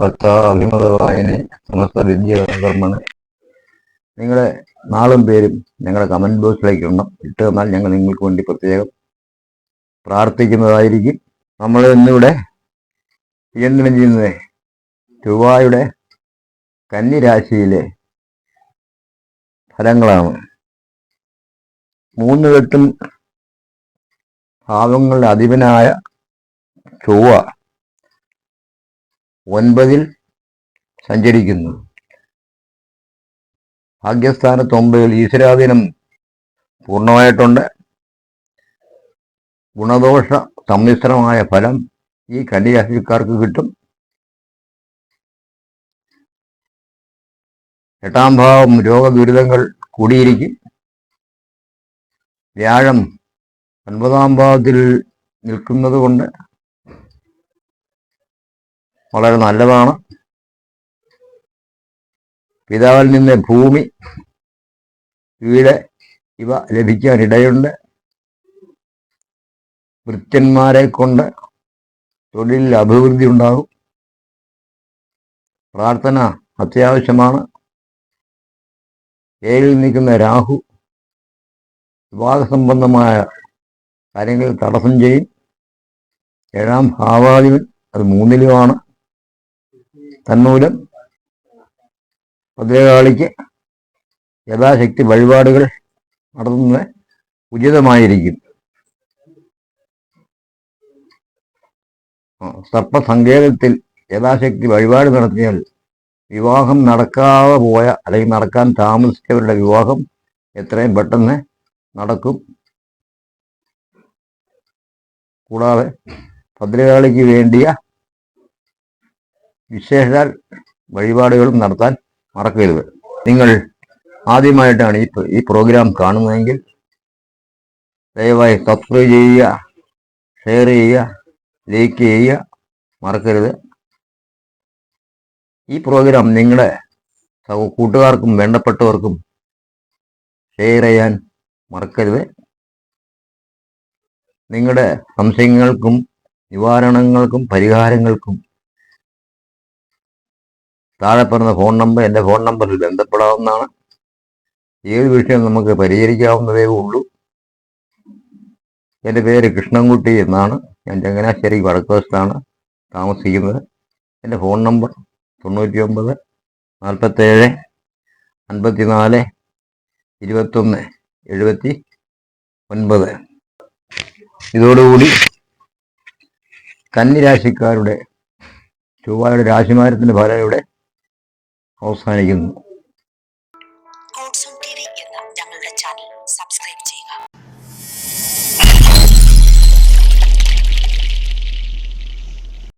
ഭക്താഭിമതവായനെ സമസ്ത വിദ്യാകർമ്മണ് നിങ്ങളുടെ നാളും പേരും ഞങ്ങളുടെ കമന്റ് ബോക്സിലേക്ക് ഇടണം. ഇട്ട് തന്നാൽ ഞങ്ങൾ നിങ്ങൾക്ക് വേണ്ടി പ്രത്യേകം പ്രാർത്ഥിക്കുന്നതായിരിക്കും. നമ്മൾ ഇന്നിവിടെ നിയന്ത്രണം ചെയ്യുന്നത്? ചൊവ്വായുടെ കന്നിരാശിയിലെ ഫലങ്ങളാണ്. മൂന്ന് കെട്ടും ഭാവങ്ങളുടെ അധിപനായ ചൊവ്വ ഒൻപതിൽ സഞ്ചരിക്കുന്നു. ഭാഗ്യസ്ഥാനത്ത് ഒമ്പതിൽ ഈശ്വരാധീനം പൂർണമായിട്ടുണ്ട്. ഗുണദോഷ സമ്മിശ്രമായ ഫലം ഈ കന്യാരാശിക്കാർക്ക് കിട്ടും. എട്ടാം ഭാവം രോഗദുരിതങ്ങൾ കൂടിയിരിക്കും. വ്യാഴം ഒൻപതാം ഭാവത്തിൽ നിൽക്കുന്നത് കൊണ്ട് വളരെ നല്ലതാണ്. പിതാവിൽ നിന്ന് ഭൂമി വീട് ഇവ ലഭിക്കാൻ ഇടയുണ്ട് വൃത്യന്മാരെ കൊണ്ട് തൊഴിലിൽ അഭിവൃദ്ധി ഉണ്ടാകും. പ്രാർത്ഥന അത്യാവശ്യമാണ്. ഏഴിൽ നിൽക്കുന്ന രാഹു വിവാഹസംബന്ധമായ കാര്യങ്ങൾ തടസ്സം ചെയ്യും. ഏഴാം ഭാവാധിപൻ അത് മൂന്നിലുമാണ്. തന്മൂലം. ഭദ്രകാളിക്ക് യഥാശക്തി വഴിപാടുകൾ നടത്തുന്നത് ഉചിതമായിരിക്കും. സർപ്പസങ്കേതത്തിൽ യഥാശക്തി വഴിപാട് നടത്തിയാൽ വിവാഹം നടക്കാതെ പോയ അല്ലെങ്കിൽ നടക്കാൻ താമസിച്ചവരുടെ വിവാഹം എത്രയും പെട്ടെന്ന് നടക്കും. കൂടാതെ ഭദ്രകാളിക്ക് വേണ്ടിയ വിശേഷാൽ വഴിപാടുകളും നടത്താൻ മറക്കരുത്. നിങ്ങൾ ആദ്യമായിട്ടാണ് ഈ ഈ പ്രോഗ്രാം കാണുന്നതെങ്കിൽ ദയവായി സബ്സ്ക്രൈബ് ചെയ്യുക ഷെയർ ചെയ്യുക ലൈക്ക് ചെയ്യുക. മറക്കരുത്. ഈ പ്രോഗ്രാം നിങ്ങളുടെ കൂട്ടുകാർക്കും വേണ്ടപ്പെട്ടവർക്കും ഷെയർ ചെയ്യാൻ മറക്കരുത്. നിങ്ങളുടെ സംശയങ്ങൾക്കും നിവാരണങ്ങൾക്കും പരിഹാരങ്ങൾക്കും താഴെ പറഞ്ഞ ഫോൺ നമ്പർ എന്റെ ഫോൺ നമ്പറിൽ ബന്ധപ്പെടാവുന്നതാണ്. ഏത് വിഷയം നമുക്ക് പരിഹരിക്കാവുന്നതേ ഉള്ളൂ. എന്റെ പേര് കൃഷ്ണൻകുട്ടി എന്നാണ്. ഞാൻ ചങ്ങനാശ്ശേരി വടക്കുവശത്താണ് താമസിക്കുന്നത്. എന്റെ ഫോൺ നമ്പർ തൊണ്ണൂറ്റി ഒമ്പത് നാൽപ്പത്തേഴ് അൻപത്തിനാല് ഇരുപത്തൊന്ന് എഴുപത്തി ഒൻപത്. ഇതോടുകൂടി കന്നിരാശിക്കാരുടെ ചൊവ്വായുടെ രാശിമാരത്തിന്റെ ഫലം ഇവിടെ അവസാനിക്കുന്നു.